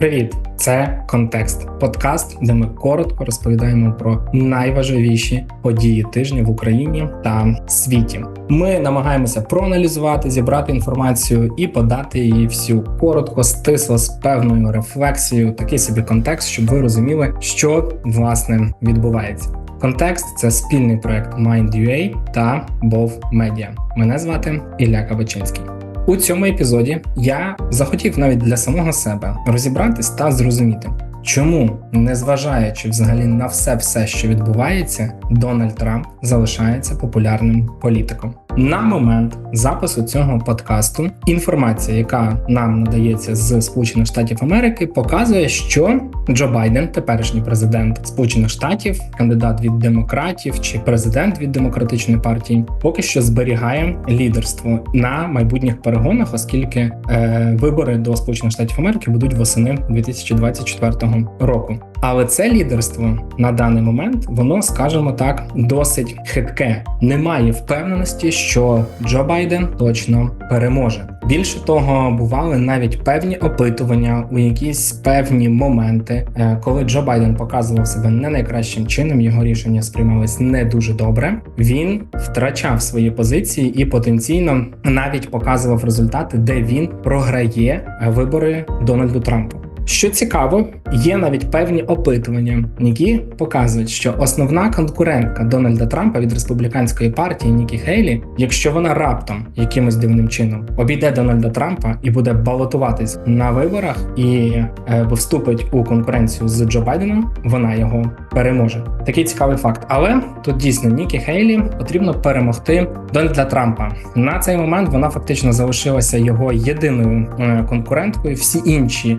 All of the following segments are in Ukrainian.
Привіт, це контекст подкаст, де ми коротко розповідаємо про найважливіші події тижня в Україні та світі. Ми намагаємося проаналізувати, зібрати інформацію і подати її всю коротко, стисло з певною рефлексією, такий собі контекст, щоб ви розуміли, що власне відбувається. Контекст це спільний проект Mind.ua та Bov Media. Мене звати Ілля Кабачинський. У цьому епізоді я захотів навіть для самого себе розібратись та зрозуміти, чому, незважаючи взагалі на все, все, що відбувається, Дональд Трамп залишається популярним політиком. На момент запису цього подкасту інформація, яка нам надається з Сполучених Штатів Америки, показує, що Джо Байден, теперішній президент Сполучених Штатів, кандидат від демократів чи президент від демократичної партії, поки що зберігає лідерство на майбутніх перегонах, оскільки е, вибори до Сполучених Штатів Америки будуть восени 2024 року. Але це лідерство на даний момент, воно, скажімо так, досить хитке. Немає впевненості, що Джо Байден точно переможе. Більше того, бували навіть певні опитування у якісь певні моменти, е, коли Джо Байден показував себе не найкращим чином, його рішення сприймались не дуже добре. Він втрачав свої позиції і потенційно навіть показував результати, де він програє е, вибори Дональду Трампу. Що цікаво, є навіть певні опитування, які показують, що основна конкурентка Дональда Трампа від республіканської партії Нікі Хейлі, якщо вона раптом якимось дивним чином обійде Дональда Трампа і буде балотуватись на виборах і е, вступить у конкуренцію з Джо Байденом, вона його переможе. Такий цікавий факт. Але тут дійсно Нікі Хейлі потрібно перемогти Дональда Трампа. На цей момент вона фактично залишилася його єдиною е, конкуренткою. Всі інші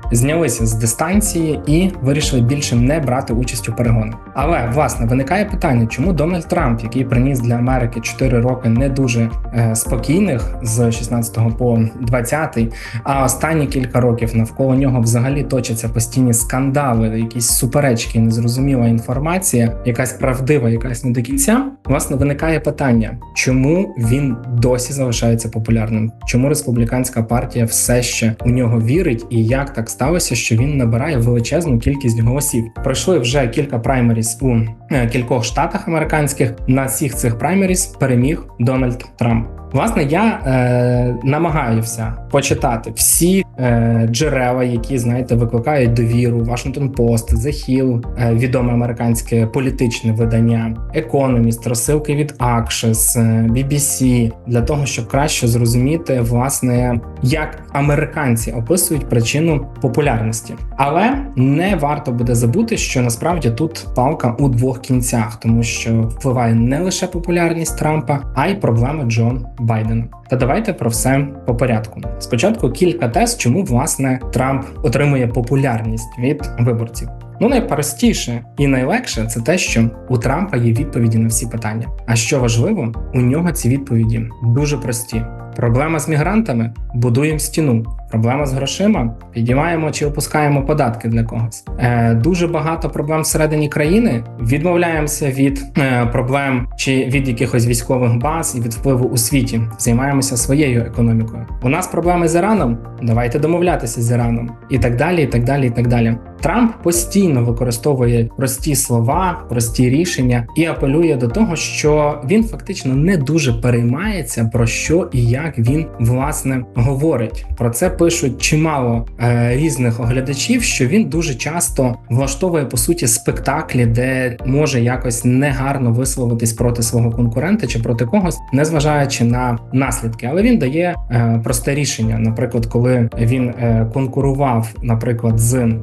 знялися з дистанції і вирішили більше не брати участь у перегонах. Але власне виникає питання, чому Дональд Трамп, який приніс для Америки 4 роки не дуже е, спокійних з 16 по 20, а останні кілька років навколо нього взагалі точаться постійні скандали, якісь суперечки, незрозуміла інформація, якась правдива, якась не до кінця. Власне, виникає питання, чому він досі залишається популярним? Чому республіканська партія все ще у нього вірить, і як так сталося, що він набирає величезну кількість голосів? Пройшли вже кілька праймеріс у е, кількох штатах американських. На всіх цих праймеріс переміг Дональд Трамп. Власне, я е, намагаюся почитати всі е, джерела, які знаєте, викликають довіру. The Hill, е, відоме американське політичне видання, Economist, розсилки від е, BBC, для того, щоб краще зрозуміти, власне, як американці описують причину популярності. Але не варто буде забути, що насправді тут палка у двох кінцях, тому що впливає не лише популярність Трампа, а й проблеми Джон Байдена. Та давайте про все по порядку. Спочатку кілька тез, чому власне Трамп отримує популярність від виборців. Ну, найпростіше і найлегше це те, що у Трампа є відповіді на всі питання. А що важливо, у нього ці відповіді дуже прості. Проблема з мігрантами будуємо стіну. Проблема з грошима підіймаємо чи опускаємо податки для когось. Е, Дуже багато проблем всередині країни. Відмовляємося від е, проблем чи від якихось військових баз і від впливу у світі. Займаємося своєю економікою. У нас проблеми з Іраном. Давайте домовлятися з Іраном і так далі. І так далі, і так далі. Трамп постійно використовує прості слова, прості рішення і апелює до того, що він фактично не дуже переймається про що і як він власне говорить. Про це пишуть чимало е, різних оглядачів, що він дуже часто влаштовує по суті спектаклі, де може якось негарно висловитись проти свого конкурента чи проти когось, незважаючи на наслідки. Але він дає е, просте рішення. Наприклад, коли він е, конкурував, наприклад, з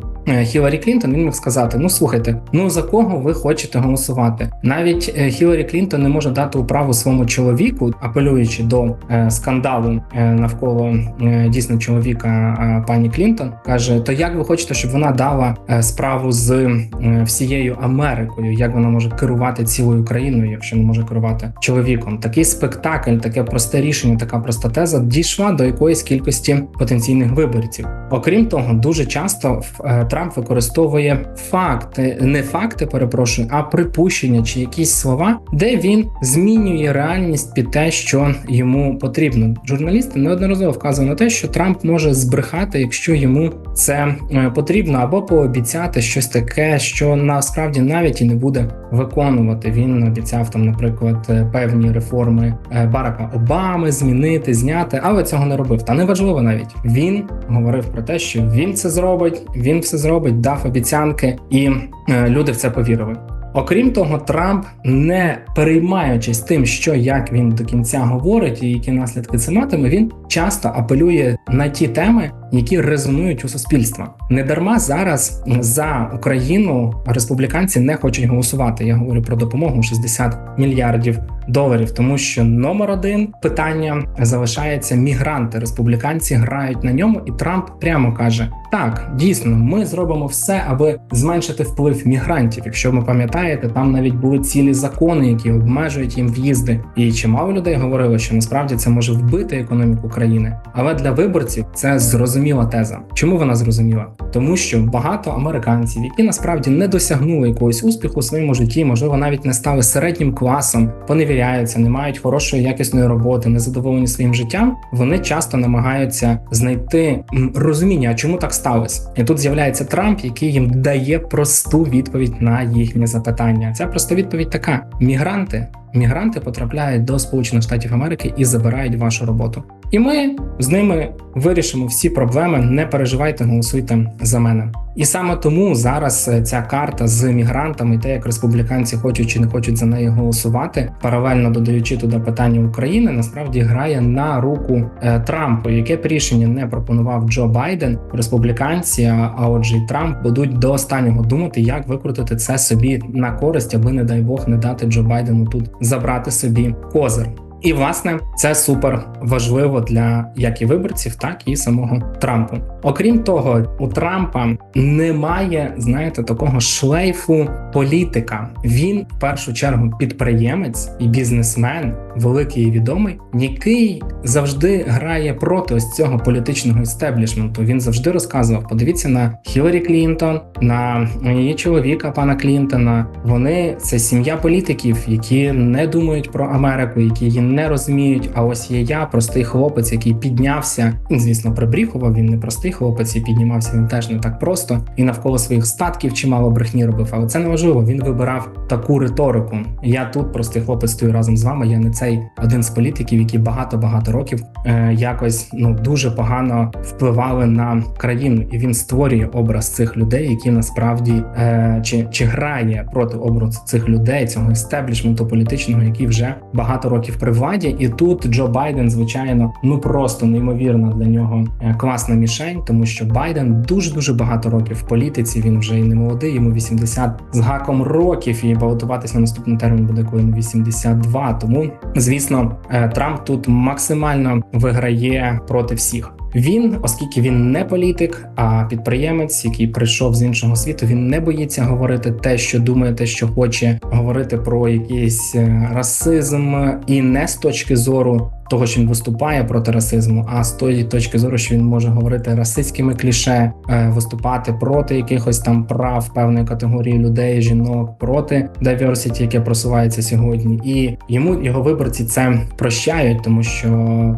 Хіларі Клінтон, він міг сказати: Ну слухайте, ну за кого ви хочете голосувати? Навіть е, Хіларі Клінтон не може дати управу своєму чоловіку, апелюючи до е, скандалу е, навколо е, дійсно чоловіка е, пані Клінтон. каже: То як ви хочете, щоб вона дала е, справу з е, всією Америкою? Як вона може керувати цілою країною, якщо не може керувати чоловіком? Такий спектакль, таке просте рішення, така проста теза дійшла до якоїсь кількості потенційних виборців. Окрім того, дуже часто е, Трамп використовує факти, не факти, перепрошую, а припущення чи якісь слова, де він змінює реальність під те, що йому потрібно. Журналісти неодноразово вказували на те, що Трамп може збрехати, якщо йому це е, потрібно, або пообіцяти щось таке, що насправді навіть і не буде виконувати. Він обіцяв там, наприклад, е, певні реформи е, Барака Обами змінити, зняти, але цього не робив. Та неважливо навіть він говорив про те, що він це зробить, він все зробить, дав обіцянки, і е, люди в це повірили. Окрім того, Трамп, не переймаючись тим, що як він до кінця говорить і які наслідки це матиме, він часто апелює на ті теми, які резонують у суспільства. Недарма зараз за Україну республіканці не хочуть голосувати. Я говорю про допомогу 60 мільярдів доларів, тому що номер один питання залишається мігранти. Республіканці грають на ньому, і Трамп прямо каже: так, дійсно, ми зробимо все, аби зменшити вплив мігрантів. Якщо ви пам'ятаєте, там навіть були цілі закони, які обмежують їм в'їзди. І чимало людей говорили, що насправді це може вбити економіку країни. Але для виборців це зрозуміла теза. Чому вона зрозуміла? Тому що багато американців, які насправді не досягнули якогось успіху у своєму житті, можливо, навіть не стали середнім класом, поневіряються, не мають хорошої якісної роботи, не задоволені своїм життям. Вони часто намагаються знайти розуміння, чому так сталося. І тут з'являється Трамп, який їм дає просту відповідь на їхнє запитання. Ця проста відповідь така: мігранти. Мігранти потрапляють до Сполучених Штатів Америки і забирають вашу роботу. І ми з ними вирішимо всі проблеми. Не переживайте, голосуйте за мене. І саме тому зараз е, ця карта з мігрантами, те, як республіканці хочуть чи не хочуть за неї голосувати, паралельно додаючи туди питання України, насправді грає на руку е, Трампу. Яке б рішення не пропонував Джо Байден, республіканці, а отже, і Трамп будуть до останнього думати, як викрутити це собі на користь, аби не дай Бог не дати Джо Байдену тут забрати собі козир. І власне це супер важливо для як і виборців, так і самого Трампу. Окрім того, у Трампа немає, знаєте, такого шлейфу політика. Він в першу чергу підприємець і бізнесмен, великий і відомий, який завжди грає проти ось цього політичного істеблішменту. Він завжди розказував: подивіться на Хіларі Клінтон, на її чоловіка, пана Клінтона. Вони це сім'я політиків, які не думають про Америку, які її не розуміють. А ось є я, простий хлопець, який піднявся. Він, звісно, прибріхував. Він не простий хлопець і піднімався він теж не так просто. І навколо своїх статків чимало брехні робив. Але це не важливо. Він вибирав таку риторику. Я тут простий хлопець стою разом з вами. Я не цей один з політиків, які багато багато років е, якось ну дуже погано впливали на країну, і він створює образ цих людей, які насправді е, чи, чи грає проти образу цих людей, цього естеблішменту політичного, який вже багато років при владі. І тут Джо Байден, звичайно, ну просто неймовірно для нього е, класна мішень, тому що Байден дуже дуже багато років в політиці. Він вже і не молодий, йому 80 з гаком років, і балотуватись на наступний термін буде коли йому 82. Тому звісно, е, Трамп тут максимально виграє проти всіх. Він, оскільки він не політик, а підприємець, який прийшов з іншого світу, він не боїться говорити те, що думає, те, що хоче, говорити про якийсь е, расизм, і не з точки зору того, що він виступає проти расизму, а з тої точки зору, що він може говорити расистськими кліше, е, виступати проти якихось там прав певної категорії людей, жінок, проти diversity, яке просувається сьогодні, і йому його виборці це прощають, тому що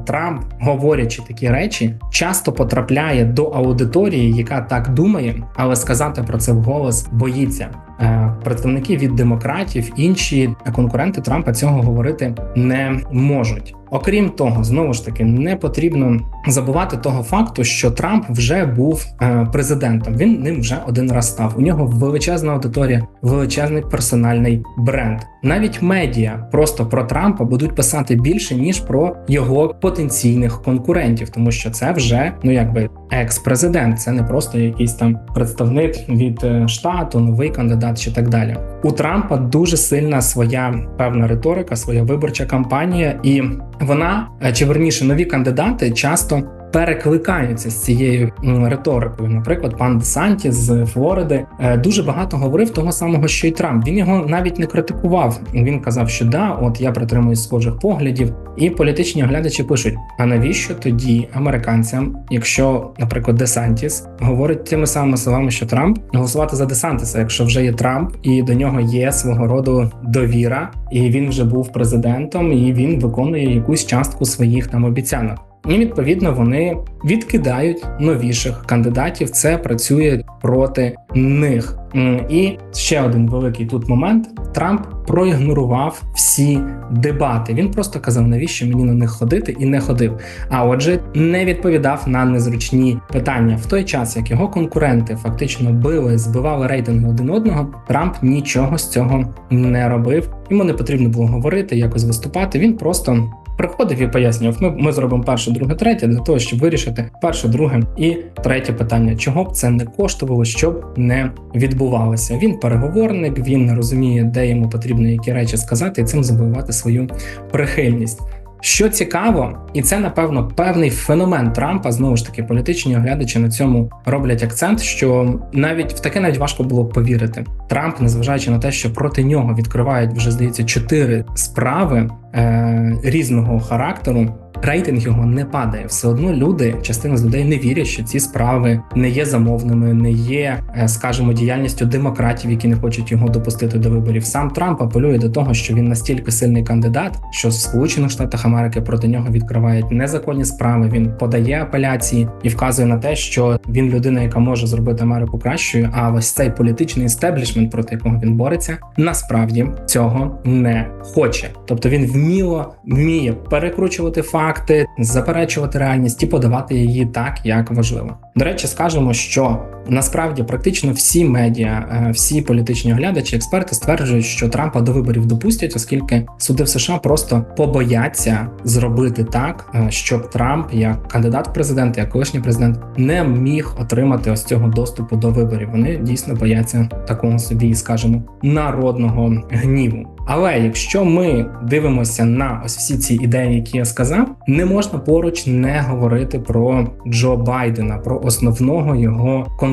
Трамп, говорячи такі речі, часто потрапляє до аудиторії, яка так думає, але сказати про це вголос боїться. Е, Представники від демократів, інші конкуренти Трампа цього говорити не можуть. Окрім того, знову ж таки не потрібно забувати того факту, що Трамп вже був е, президентом. Він ним вже один раз став. У нього величезна аудиторія, величезний персональний бренд. Навіть медіа просто про Трампа будуть писати більше ніж про його потенційних конкурентів, тому що це вже ну якби екс-президент. Це не просто якийсь там представник від е, штату, новий кандидат чи так далі. У Трампа дуже сильна своя певна риторика, своя виборча кампанія, і вона е, чи верніше нові кандидати часто перекликаються з цією риторикою. Наприклад, пан Десанті з Флориди е, дуже багато говорив того самого, що й Трамп. Він його навіть не критикував. Він казав, що да, от я притримуюсь схожих поглядів, і політичні оглядачі пишуть: а навіщо тоді американцям, якщо, наприклад, Десантіс говорить тими самими словами, що Трамп голосувати за Десантиса, якщо вже є Трамп, і до нього є свого роду довіра, і він вже був президентом, і він виконує якусь частку своїх там обіцянок. І відповідно вони відкидають новіших кандидатів. Це працює проти них. І ще один великий тут момент: Трамп проігнорував всі дебати. Він просто казав, навіщо мені на них ходити, і не ходив. А отже, не відповідав на незручні питання в той час, як його конкуренти фактично били, збивали рейтинги один одного. Трамп нічого з цього не робив. Йому не потрібно було говорити, якось виступати. Він просто приходив і пояснював: ми, ми зробимо перше, друге, третє для того, щоб вирішити перше, друге і третє питання, чого б це не коштувало, щоб не відбувалося. Він переговорник, він розуміє, де йому потрібно які речі сказати, і цим забивати свою прихильність. Що цікаво, і це напевно певний феномен Трампа. Знову ж таки, політичні оглядачі на цьому роблять акцент, що навіть в таке навіть важко було повірити. Трамп, незважаючи на те, що проти нього відкривають вже здається чотири справи е, різного характеру. Рейтинг його не падає. Все одно люди, частина з людей не вірять, що ці справи не є замовними, не є, е, скажімо, діяльністю демократів, які не хочуть його допустити до виборів. Сам Трамп апелює до того, що він настільки сильний кандидат, що в Сполучених Штатах Америки проти нього відкривають незаконні справи. Він подає апеляції і вказує на те, що він людина, яка може зробити Америку кращою. А ось цей політичний істеблішмент, проти якого він бореться, насправді цього не хоче. Тобто він вміло вміє перекручувати факти, заперечувати реальність і подавати її так, як важливо. До речі, скажемо, що насправді практично всі медіа, е, всі політичні оглядачі, експерти стверджують, що Трампа до виборів допустять, оскільки суди в США просто побояться зробити так, е, щоб Трамп, як кандидат в президенти, як колишній президент, не міг отримати ось цього доступу до виборів. Вони дійсно бояться такого собі, скажімо, народного гніву. Але якщо ми дивимося на ось всі ці ідеї, які я сказав, не можна поруч не говорити про Джо Байдена, про основного його конкурента.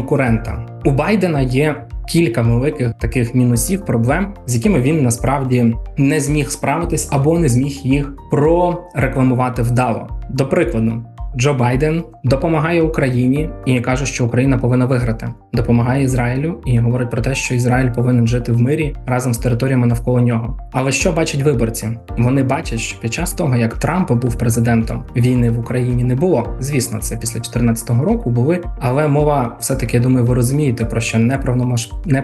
У Байдена є кілька великих таких мінусів, проблем, з якими він насправді не зміг справитись або не зміг їх прорекламувати вдало. До прикладу. Джо Байден допомагає Україні і каже, що Україна повинна виграти. Допомагає Ізраїлю і говорить про те, що Ізраїль повинен жити в мирі разом з територіями навколо нього. Але що бачать виборці? Вони бачать, що під час того, як Трамп був президентом, війни в Україні не було. Звісно, це після 2014 року були. Але мова, все таки я думаю, ви розумієте про що не про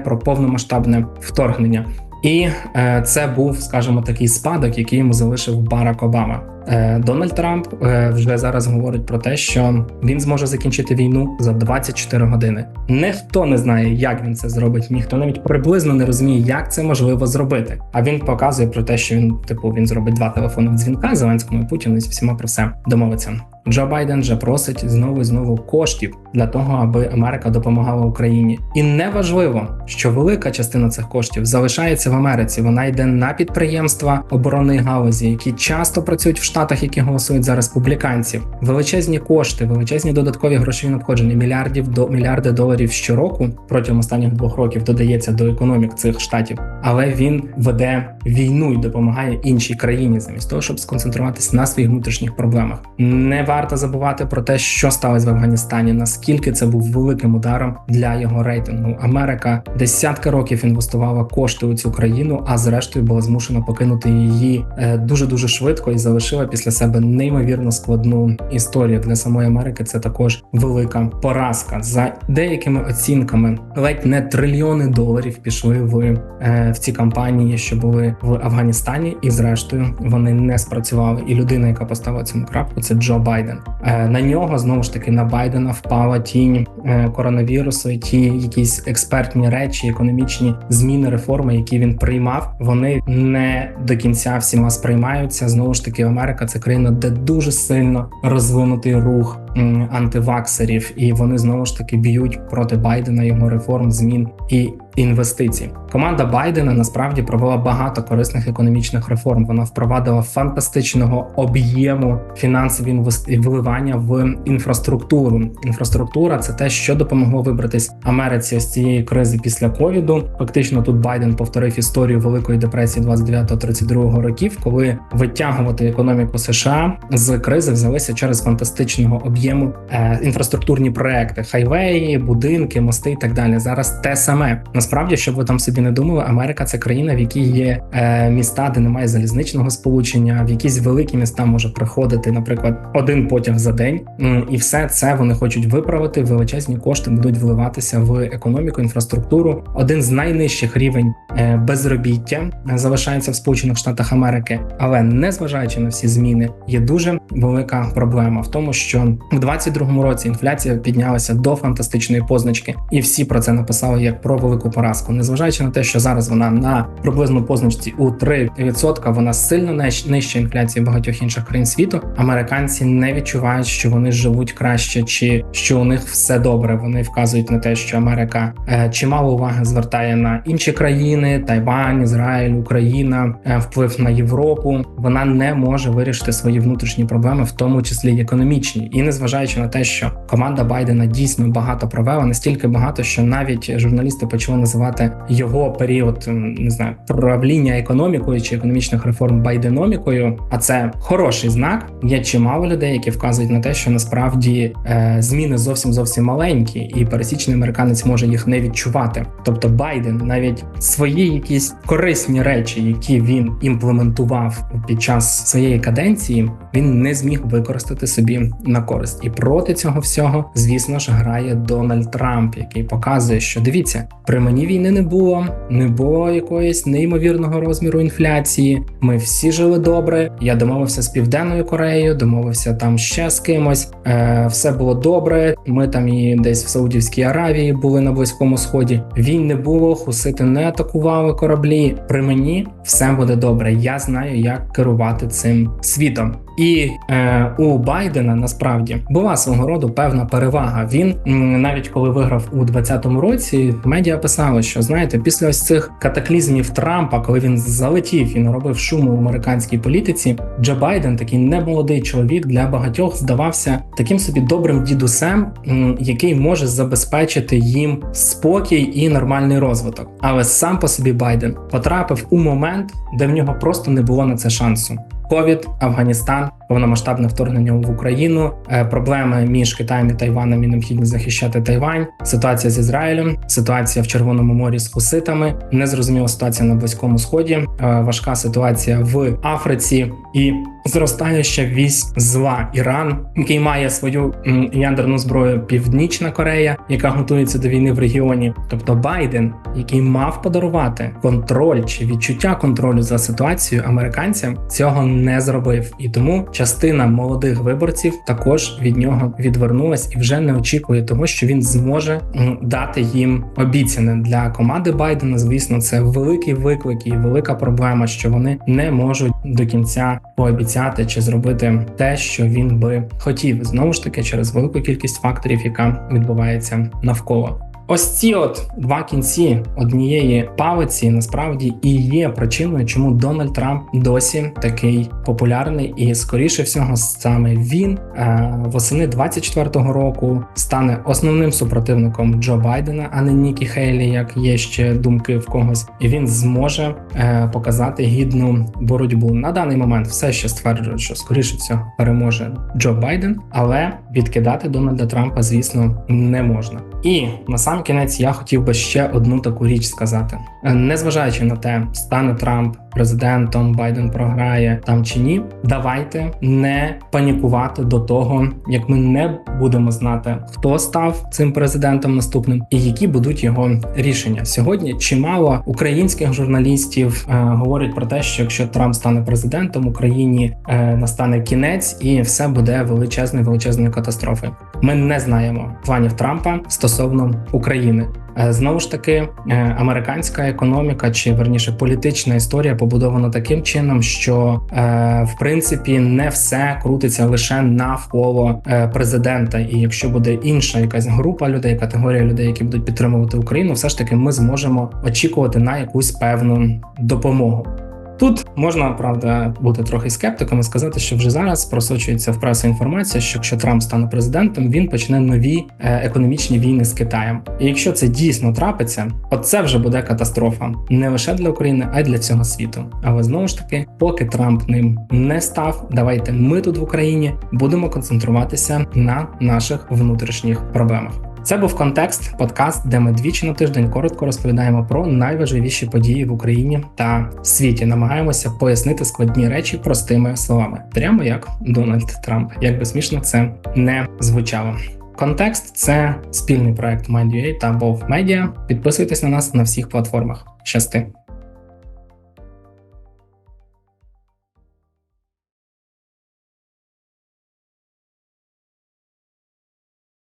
про повномасштабне вторгнення. І е, це був, скажімо, такий спадок, який йому залишив Барак Обама. Е, Дональд Трамп е, вже зараз говорить про те, що він зможе закінчити війну за 24 години. Ніхто не знає, як він це зробить, ніхто навіть приблизно не розуміє, як це можливо зробити. А він показує про те, що він, типу, він зробить два телефонних дзвінка Зеленському і Путіну і з всіма про все домовиться. Джо Байден же просить знову і знову коштів для того, аби Америка допомагала Україні. І не важливо, що велика частина цих коштів залишається в Америці. Вона йде на підприємства оборонної галузі, які часто працюють в штатах, які голосують за республіканців. Величезні кошти, величезні додаткові грошові надходження мільярдів до мільярди доларів щороку протягом останніх двох років додається до економік цих штатів. Але він веде війну і допомагає іншій країні, замість того, щоб сконцентруватися на своїх внутрішніх проблемах. Не варто забувати про те, що сталося в Афганістані, наскільки це був великим ударом для його рейтингу. Америка десятки років інвестувала кошти у цю країну, а зрештою була змушена покинути її дуже дуже швидко і залишила після себе неймовірно складну історію для самої Америки. Це також велика поразка за деякими оцінками. Ледь не трильйони доларів пішли в, е, в ці кампанії, що були в Афганістані, і зрештою вони не спрацювали. І людина, яка поставила цьому крапку, це Джо Байден. Е, На нього знову ж таки на Байдена впала тінь е, коронавірусу, і ті якісь експертні речі, економічні зміни, реформи, які він приймав, вони не до кінця всіма сприймаються. Знову ж таки, Америка це країна, де дуже сильно розвинутий рух антиваксерів, і вони знову ж таки б'ють проти Байдена його реформ, змін і інвестицій. Команда Байдена насправді провела багато корисних економічних реформ. Вона впровадила фантастичного об'єму фінансові вливання в інфраструктуру. Інфраструктура це те, що допомогло вибратись Америці з цієї кризи після ковіду. Фактично, тут Байден повторив історію Великої депресії 29-32 років, коли витягувати економіку США з кризи взялися через фантастичного об'єму е, інфраструктурні проекти, хайвеї, будинки, мости і так далі. Зараз те саме. Насправді, щоб ви там собі не думали, Америка це країна, в якій є е, міста, де немає залізничного сполучення, в якісь великі міста може приходити, наприклад, один потяг за день, і все це вони хочуть виправити. Величезні кошти будуть вливатися в економіку, інфраструктуру. Один з найнижчих рівень е, безробіття залишається в Сполучених Штатах Америки, але незважаючи на всі зміни, є дуже велика проблема в тому, що в 22-му році інфляція піднялася до фантастичної позначки, і всі про це написали як про велику поразку. Незважаючи на те, що зараз вона на приблизно позначці у 3%, вона сильно ниж- нижче інфляції багатьох інших країн світу. Американці не відчувають, що вони живуть краще, чи що у них все добре. Вони вказують на те, що Америка е, чимало уваги звертає на інші країни: Тайвань, Ізраїль, Україна, е, вплив на Європу. Вона не може вирішити свої внутрішні проблеми, в тому числі економічні. І незважаючи на те, що команда Байдена дійсно багато провела, настільки багато, що навіть журналісти почали називати його період не знаю правління економікою чи економічних реформ байденомікою. А це хороший знак. Є чимало людей, які вказують на те, що насправді е, зміни зовсім зовсім маленькі, і пересічний американець може їх не відчувати. Тобто Байден навіть свої якісь корисні речі, які він імплементував під час своєї каденції, він не зміг використати собі на користь. І проти цього всього, звісно ж, грає Дональд Трамп, який показує, що дивіться, при мені війни не було, не було якоїсь неймовірного розміру інфляції. Ми всі жили добре. Я домовився з Південною Кореєю, домовився там ще з кимось. Е, все було добре. Ми там і десь в Саудівській Аравії були на близькому сході. Війн не було, хусити не атакували кораблі. При мені все буде добре. Я знаю, як керувати цим світом. І е, у Байдена насправді була свого роду певна перевага. Він навіть коли виграв у 2020 році, медіа писали, що знаєте, після ось цих катаклізмів Трампа, коли він залетів і наробив шуму в американській політиці, Джо Байден, такий немолодий чоловік, для багатьох здавався таким собі добрим дідусем, який може забезпечити їм спокій і нормальний розвиток. Але сам по собі Байден потрапив у момент, де в нього просто не було на це шансу. Ковід, Афганістан, повномасштабне вторгнення в Україну, е, проблеми між Китаєм і Тайваном і необхідність захищати Тайвань, ситуація з Ізраїлем, ситуація в Червоному морі з хуситами, незрозуміла ситуація на Близькому Сході, е, важка ситуація в Африці і зростаюча вісь зла Іран, який має свою ядерну зброю Північна Корея, яка готується до війни в регіоні. Тобто Байден, який мав подарувати контроль чи відчуття контролю за ситуацією американцям, цього не зробив, і тому частина молодих виборців також від нього відвернулась і вже не очікує того, що він зможе дати їм обіцяне для команди Байдена. Звісно, це великий виклик і велика проблема, що вони не можуть до кінця пообіцяти чи зробити те, що він би хотів. Знову ж таки, через велику кількість факторів, яка відбувається навколо. Ось ці от два кінці однієї палиці насправді і є причиною, чому Дональд Трамп досі такий популярний, і скоріше всього, саме він е, восени 24-го року стане основним супротивником Джо Байдена, а не Нікі Хейлі, як є ще думки в когось, і він зможе е, показати гідну боротьбу. На даний момент все ще стверджують, що скоріше всього переможе Джо Байден, але відкидати Дональда Трампа, звісно, не можна. І на сам кінець я хотів би ще одну таку річ сказати: Е, незважаючи на те, стане Трамп президентом, Байден програє там чи ні, давайте не панікувати до того, як ми не будемо знати, хто став цим президентом наступним і які будуть його рішення. Сьогодні чимало українських журналістів е, говорять про те, що якщо Трамп стане президентом, Україні е, настане кінець, і все буде величезною величезною катастрофою. Ми не знаємо планів Трампа стосовно України. Е, Знову ж таки, е, американська економіка, чи верніше політична історія побудована таким чином, що е, в принципі не все крутиться лише навколо президента. І якщо буде інша якась група людей, категорія людей, які будуть підтримувати Україну, все ж таки ми зможемо очікувати на якусь певну допомогу. Тут можна правда бути трохи скептиком і сказати, що вже зараз просочується в пресу інформація, що якщо Трамп стане президентом, він почне нові е, економічні війни з Китаєм. І якщо це дійсно трапиться, от це вже буде катастрофа не лише для України, а й для цього світу. Але знову ж таки, поки Трамп ним не став, давайте ми тут в Україні будемо концентруватися на наших внутрішніх проблемах. Це був контекст подкаст, де ми двічі на тиждень коротко розповідаємо про найважливіші події в Україні та світі. Намагаємося пояснити складні речі простими словами, прямо як Дональд Трамп. Як би смішно це не звучало. Контекст це спільний проект MindUA та Wolf Media. Підписуйтесь на нас на всіх платформах. Щасти!